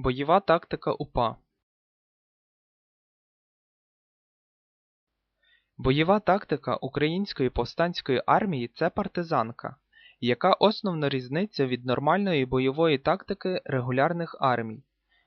Бойова тактика УПА Бойова тактика Української повстанської армії це партизанка, яка основна різниця від нормальної бойової тактики регулярних армій.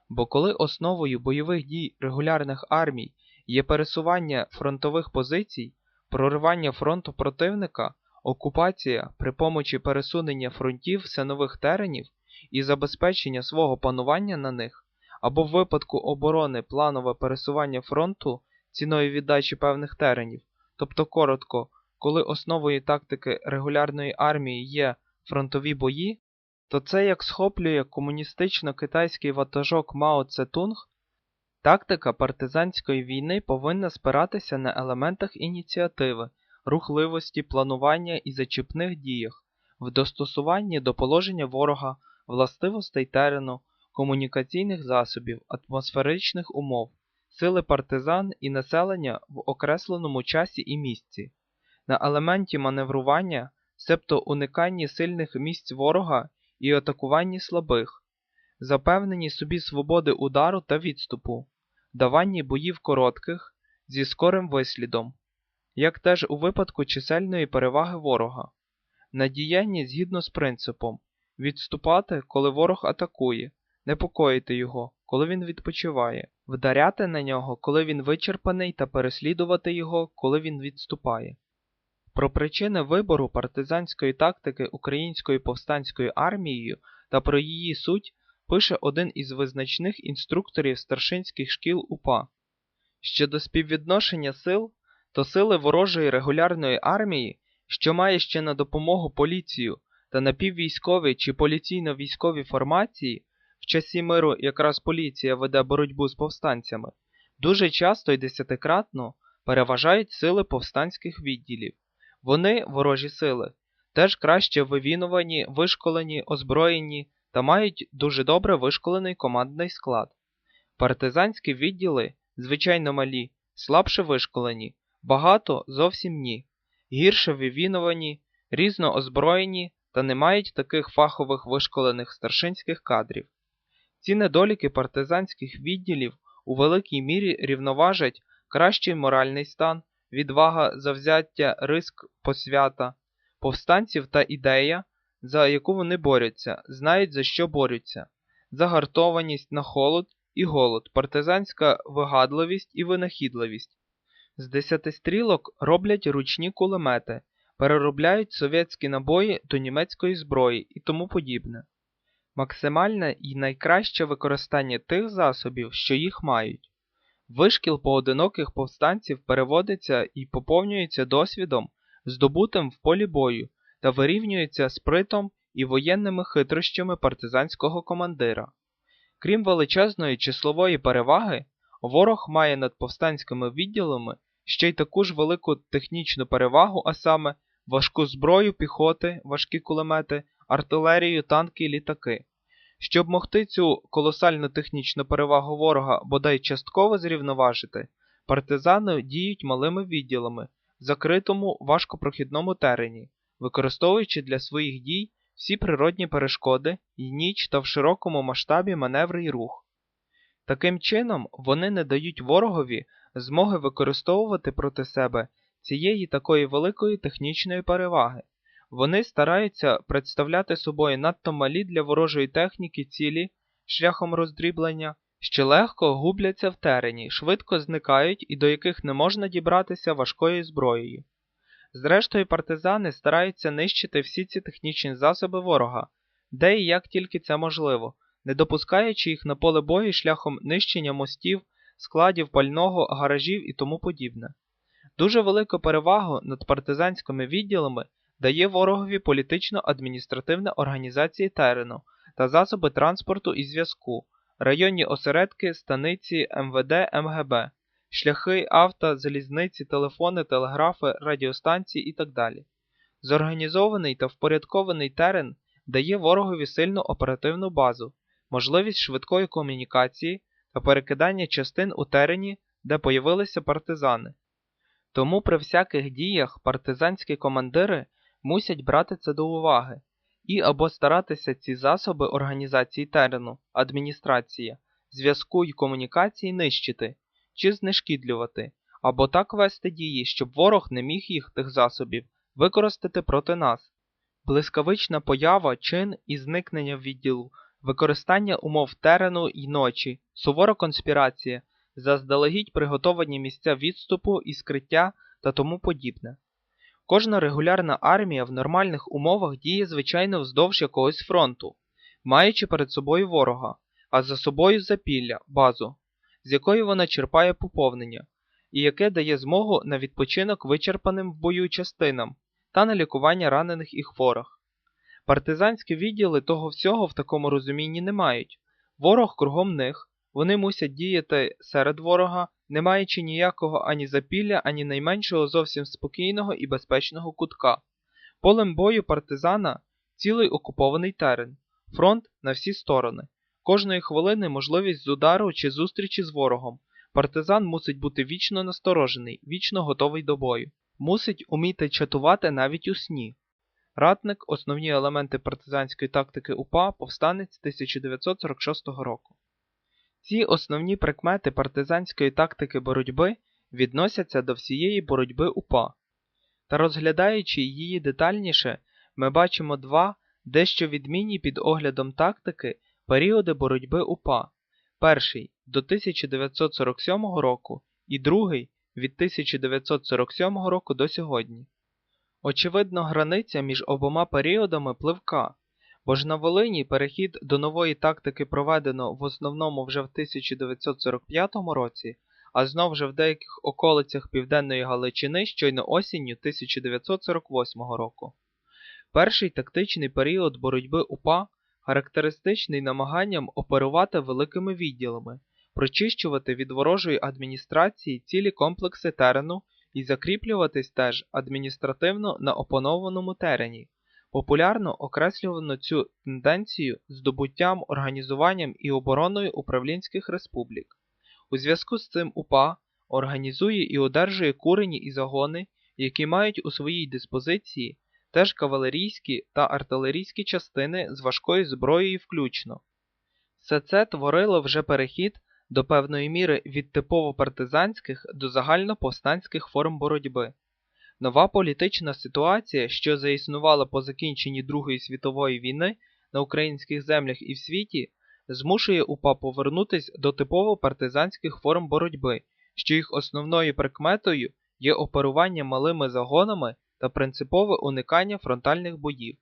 Бо коли основою бойових дій регулярних армій є пересування фронтових позицій, проривання фронту противника, окупація при помочі пересунення фронтів все нових теренів і забезпечення свого панування на них, або в випадку оборони планове пересування фронту ціною віддачі певних теренів, тобто коротко, коли основою тактики регулярної армії є фронтові бої, то це як схоплює комуністично-китайський ватажок Мао Цетунг, тактика партизанської війни повинна спиратися на елементах ініціативи, рухливості, планування і зачіпних діях, в достосуванні до положення ворога, властивостей терену, комунікаційних засобів, атмосферичних умов, сили партизан і населення в окресленому часі і місці, на елементі маневрування, себто униканні сильних місць ворога і атакуванні слабих, запевненні собі свободи удару та відступу, даванні боїв коротких зі скорим вислідом, як теж у випадку чисельної переваги ворога, надіяння згідно з принципом відступати, коли ворог атакує, непокоїти його, коли він відпочиває, вдаряти на нього, коли він вичерпаний, та переслідувати його, коли він відступає. Про причини вибору партизанської тактики Українською повстанською армією та про її суть пише один із визначних інструкторів старшинських шкіл УПА. Щодо співвідношення сил, то сили ворожої регулярної армії, що має ще на допомогу поліцію та напіввійськові чи поліційно-військові формації, в часі миру якраз поліція веде боротьбу з повстанцями, дуже часто й десятикратно переважають сили повстанських відділів. Вони, ворожі сили, теж краще вивінувані, вишколені, озброєні та мають дуже добре вишколений командний склад. Партизанські відділи, звичайно малі, слабше вишколені, багато зовсім ні, гірше вивінувані, різно озброєні та не мають таких фахових вишколених старшинських кадрів. Ці недоліки партизанських відділів у великій мірі рівноважать кращий моральний стан, відвага, завзяття, риск, посвята, повстанців та ідея, за яку вони борються, знають за що борються, загартованість на холод і голод, партизанська вигадливість і винахідливість. З десятистрілок роблять ручні кулемети, переробляють совєтські набої до німецької зброї і тому подібне. Максимальне і найкраще використання тих засобів, що їх мають. Вишкіл поодиноких повстанців переводиться і поповнюється досвідом, здобутим в полі бою, та вирівнюється спритом і воєнними хитрощами партизанського командира. Крім величезної числової переваги, ворог має над повстанськими відділами ще й таку ж велику технічну перевагу, а саме важку зброю піхоти, важкі кулемети, артилерію, танки і літаки. Щоб могти цю колосальну технічну перевагу ворога бодай частково зрівноважити, партизани діють малими відділами в закритому важкопрохідному терені, використовуючи для своїх дій всі природні перешкоди і ніч та в широкому масштабі маневри й рух. Таким чином, вони не дають ворогові змоги використовувати проти себе цієї такої великої технічної переваги. Вони стараються представляти собою надто малі для ворожої техніки цілі шляхом роздріблення, що легко губляться в терені, швидко зникають і до яких не можна дібратися важкою зброєю. Зрештою, партизани стараються нищити всі ці технічні засоби ворога, де і як тільки це можливо, не допускаючи їх на поле бою шляхом нищення мостів, складів пального, гаражів і тому подібне. Дуже велику перевагу над партизанськими відділами дає ворогові політично-адміністративна організація терену та засоби транспорту і зв'язку, районні осередки, станиці МВД МГБ, шляхи, авто, залізниці, телефони, телеграфи, радіостанції і так далі. Зорганізований та впорядкований терен дає ворогові сильну оперативну базу, можливість швидкої комунікації та перекидання частин у терені, де появилися партизани. Тому при всяких діях партизанські командири мусять брати це до уваги. і або старатися ці засоби організації терену, адміністрація, зв'язку й комунікації нищити чи знешкідлювати, або так вести дії, щоб ворог не міг їх тих засобів використати проти нас. Блискавична поява, чин і зникнення відділу, використання умов терену й ночі, сувора конспірація, заздалегідь приготовані місця відступу і скриття та тому подібне. Кожна регулярна армія в нормальних умовах діє звичайно вздовж якогось фронту, маючи перед собою ворога, а за собою запілля, базу, з якої вона черпає поповнення, і яке дає змогу на відпочинок вичерпаним в бою частинам та на лікування ранених і хворих. Партизанські відділи того всього в такому розумінні не мають. Ворог кругом них, вони мусять діяти серед ворога, не маючи ніякого ані запілля, ані найменшого зовсім спокійного і безпечного кутка. Полем бою партизана цілий окупований терен, фронт на всі сторони. Кожної хвилини можливість з удару чи зустрічі з ворогом. Партизан мусить бути вічно насторожений, вічно готовий до бою. Мусить уміти чатувати навіть у сні. Ратник основні елементи партизанської тактики УПА повстанець 1946 року. Ці основні прикмети партизанської тактики боротьби відносяться до всієї боротьби УПА. Та розглядаючи її детальніше, ми бачимо два дещо відмінні під оглядом тактики періоди боротьби УПА. Перший до 1947 року і другий від 1947 року до сьогодні. Очевидно, границя між обома періодами пливка, бо ж на Волині перехід до нової тактики проведено в основному вже в 1945 році, а знов вже в деяких околицях Південної Галичини щойно осінню 1948 року. Перший тактичний період боротьби УПА характеристичний намаганням оперувати великими відділами, прочищувати від ворожої адміністрації цілі комплекси терену і закріплюватись теж адміністративно на опанованому терені. Популярно окреслювано цю тенденцію здобуттям, організуванням і обороною управлінських республік. У зв'язку з цим УПА організує і одержує курені і загони, які мають у своїй диспозиції теж кавалерійські та артилерійські частини з важкою зброєю включно. Все це творило вже перехід до певної міри від типово партизанських до загальноповстанських форм боротьби. Нова політична ситуація, що заіснувала по закінченні Другої світової війни на українських землях і в світі, змушує УПА повернутися до типово партизанських форм боротьби, що їх основною прикметою є оперування малими загонами та принципове уникання фронтальних боїв.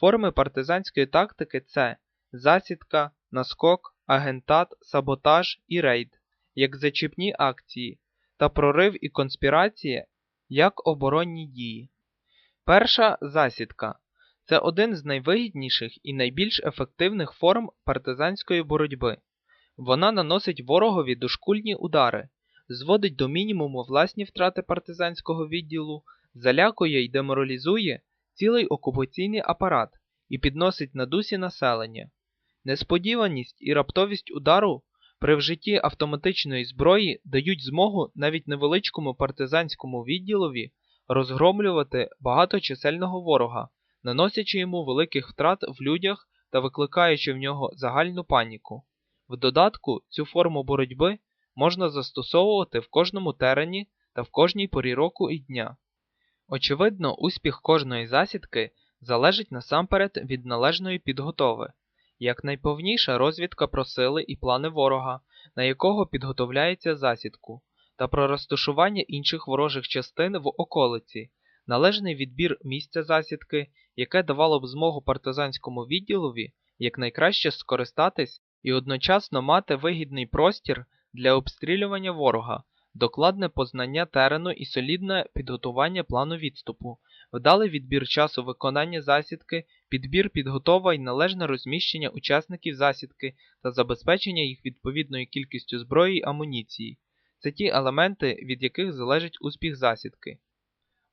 Форми партизанської тактики це засідка, наскок, агентат, саботаж і рейд, як зачіпні акції, та прорив і конспірація як оборонні дії. Перша засідка це один з найвигідніших і найбільш ефективних форм партизанської боротьби. Вона наносить ворогові дошкульні удари, зводить до мінімуму власні втрати партизанського відділу, залякує й деморалізує цілий окупаційний апарат і підносить на дусі населення. Несподіваність і раптовість удару при вжитті автоматичної зброї дають змогу навіть невеличкому партизанському відділові розгромлювати багаточисельного ворога, наносячи йому великих втрат в людях та викликаючи в нього загальну паніку. В додатку, цю форму боротьби можна застосовувати в кожному терені та в кожній порі року і дня. Очевидно, успіх кожної засідки залежить насамперед від належної підготови. Якнайповніша розвідка про сили і плани ворога, на якого підготовляється засідку, та про розташування інших ворожих частин в околиці, належний відбір місця засідки, яке давало б змогу партизанському відділові якнайкраще скористатись і одночасно мати вигідний простір для обстрілювання ворога, докладне познання терену і солідне підготування плану відступу, вдалий відбір часу виконання засідки, підбір підготова і належне розміщення учасників засідки та забезпечення їх відповідною кількістю зброї й амуніції. Це ті елементи, від яких залежить успіх засідки.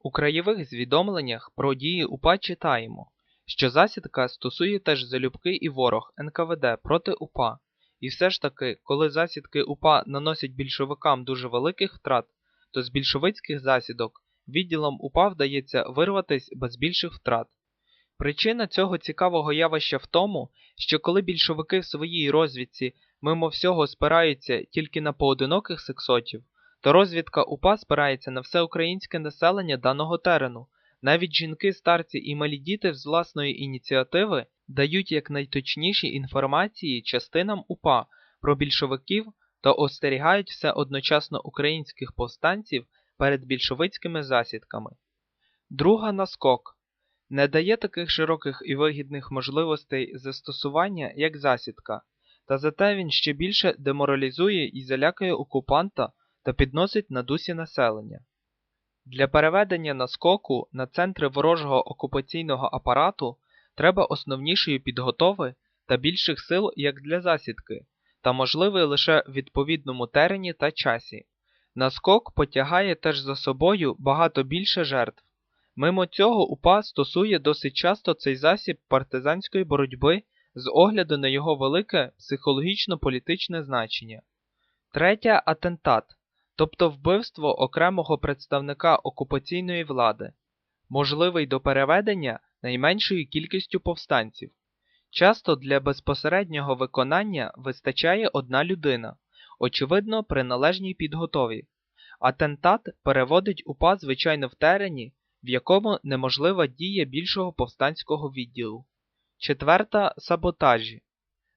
У краєвих звідомленнях про дії УПА читаємо, що засідка стосує теж залюбки і ворог НКВД проти УПА. І все ж таки, коли засідки УПА наносять більшовикам дуже великих втрат, то з більшовицьких засідок відділом УПА вдається вирватися без більших втрат. Причина цього цікавого явища в тому, що коли більшовики в своїй розвідці мимо всього спираються тільки на поодиноких сексотів, то розвідка УПА спирається на все українське населення даного терену. Навіть жінки, старці і малі діти з власної ініціативи дають якнайточніші інформації частинам УПА про більшовиків та остерігають все одночасно українських повстанців перед більшовицькими засідками. Друга наскок не дає таких широких і вигідних можливостей застосування, як засідка, та зате він ще більше деморалізує і залякає окупанта та підносить на дусі населення. Для переведення наскоку на центри ворожого окупаційного апарату треба основнішої підготови та більших сил як для засідки, та можливий лише в відповідному терені та часі. Наскок потягає теж за собою багато більше жертв. Мимо цього УПА стосує досить часто цей засіб партизанської боротьби з огляду на його велике психологічно-політичне значення. Третє атентат, тобто вбивство окремого представника окупаційної влади, можливий до переведення найменшою кількістю повстанців. Часто для безпосереднього виконання вистачає одна людина, очевидно, при належній підготові. Атентат переводить УПА звичайно в терені, в якому неможлива дія більшого повстанського відділу. Четверта саботажі.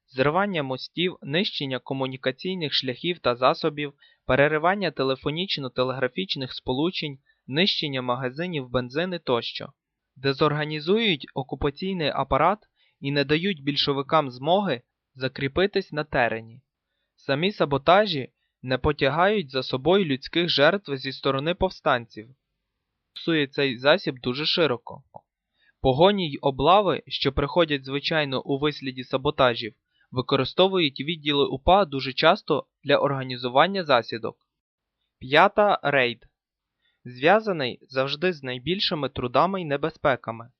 Зривання мостів, нищення комунікаційних шляхів та засобів, переривання телефонічно-телеграфічних сполучень, нищення магазинів бензини тощо, дезорганізують окупаційний апарат і не дають більшовикам змоги закріпитись на терені. Самі саботажі не потягають за собою людських жертв зі сторони повстанців. Псує цей засіб дуже широко. Погоні й облави, що приходять звичайно у висліді саботажів, використовують відділи УПА дуже часто для організування засідок. П'ята рейд. Зв'язаний завжди з найбільшими трудами й небезпеками.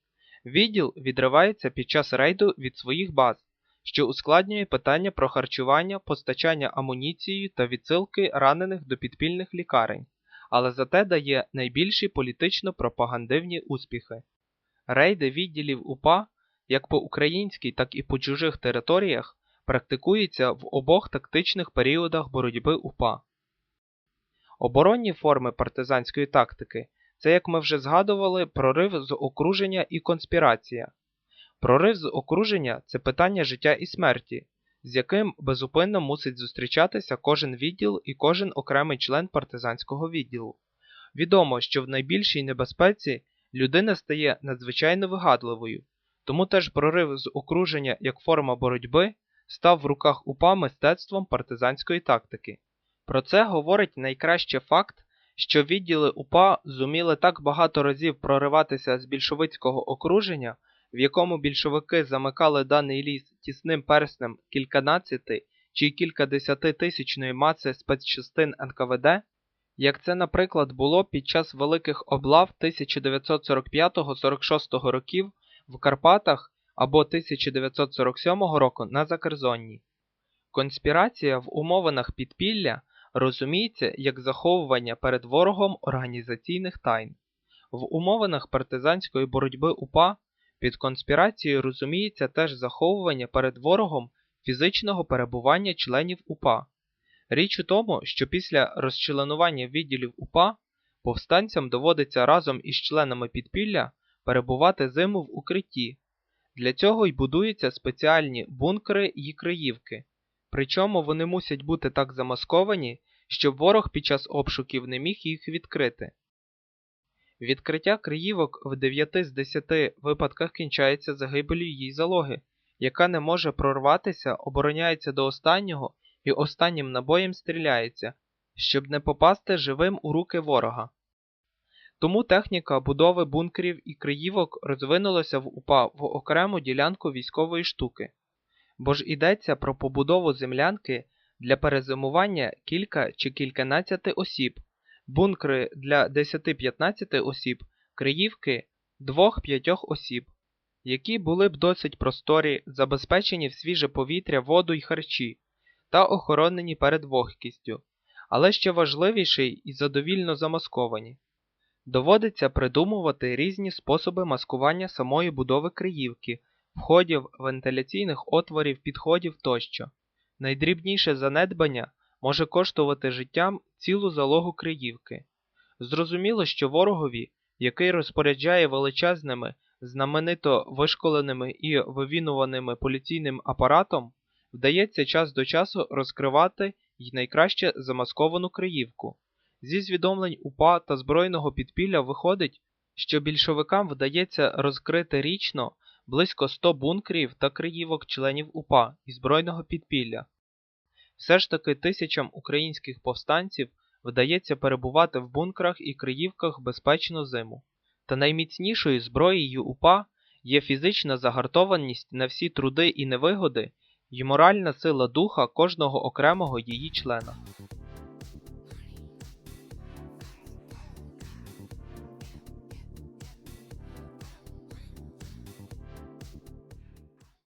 Відділ відривається під час рейду від своїх баз, що ускладнює питання про харчування, постачання амуніцією та відсилки ранених до підпільних лікарень, але зате дає найбільші політично-пропагандивні успіхи. Рейди відділів УПА як по українській, так і по чужих територіях практикуються в обох тактичних періодах боротьби УПА. Оборонні форми партизанської тактики це, як ми вже згадували, прорив з окруження і конспірація. Прорив з окруження це питання життя і смерті, з яким безупинно мусить зустрічатися кожен відділ і кожен окремий член партизанського відділу. Відомо, що в найбільшій небезпеці людина стає надзвичайно вигадливою, тому теж прорив з окруження як форма боротьби став в руках УПА мистецтвом партизанської тактики. Про це говорить найкраще факт, що відділи УПА зуміли так багато разів прориватися з більшовицького окруження, в якому більшовики замикали даний ліс тісним перснем кільканадцяти чи кількадесятитисячної маси спецчастин НКВД, як це, наприклад, було під час великих облав 1945-46 років в Карпатах або 1947 року на Закерзонні. Конспірація в умовинах підпілля розуміється як заховування перед ворогом організаційних тайн. В умовинах партизанської боротьби УПА під конспірацією розуміється теж заховування перед ворогом фізичного перебування членів УПА. Річ у тому, що після розчленування відділів УПА повстанцям доводиться разом із членами підпілля перебувати зиму в укритті. Для цього й будуються спеціальні бункери і криївки. Причому вони мусять бути так замасковані, щоб ворог під час обшуків не міг їх відкрити. Відкриття криївок в 9 з 10 випадках кінчається загибелью її залоги, яка не може прорватися, обороняється до останнього і останнім набоєм стріляється, щоб не попасти живим у руки ворога. Тому техніка будови бункерів і криївок розвинулася в УПА в окрему ділянку військової штуки, бо ж йдеться про побудову землянки для перезимування кілька чи кільканадцяти осіб, бункери для 10-15 осіб, криївки 2-5 осіб, які були б досить просторі, забезпечені в свіже повітря, воду й харчі та охоронені перед вогкістю, але ще важливіший і задовільно замасковані. Доводиться придумувати різні способи маскування самої будови криївки, входів, вентиляційних отворів, підходів тощо. Найдрібніше занедбання може коштувати життям цілу залогу криївки. Зрозуміло, що ворогові, який розпоряджає величезними, знаменито вишколеними і вивінуваними поліційним апаратом, вдається час до часу розкривати й найкраще замасковану криївку. Зі звідомлень УПА та збройного підпілля виходить, що більшовикам вдається розкрити річно близько 100 бункерів та криївок членів УПА і збройного підпілля. Все ж таки тисячам українських повстанців вдається перебувати в бункерах і криївках безпечну зиму. Та найміцнішою зброєю УПА є фізична загартованість на всі труди і невигоди й моральна сила духа кожного окремого її члена.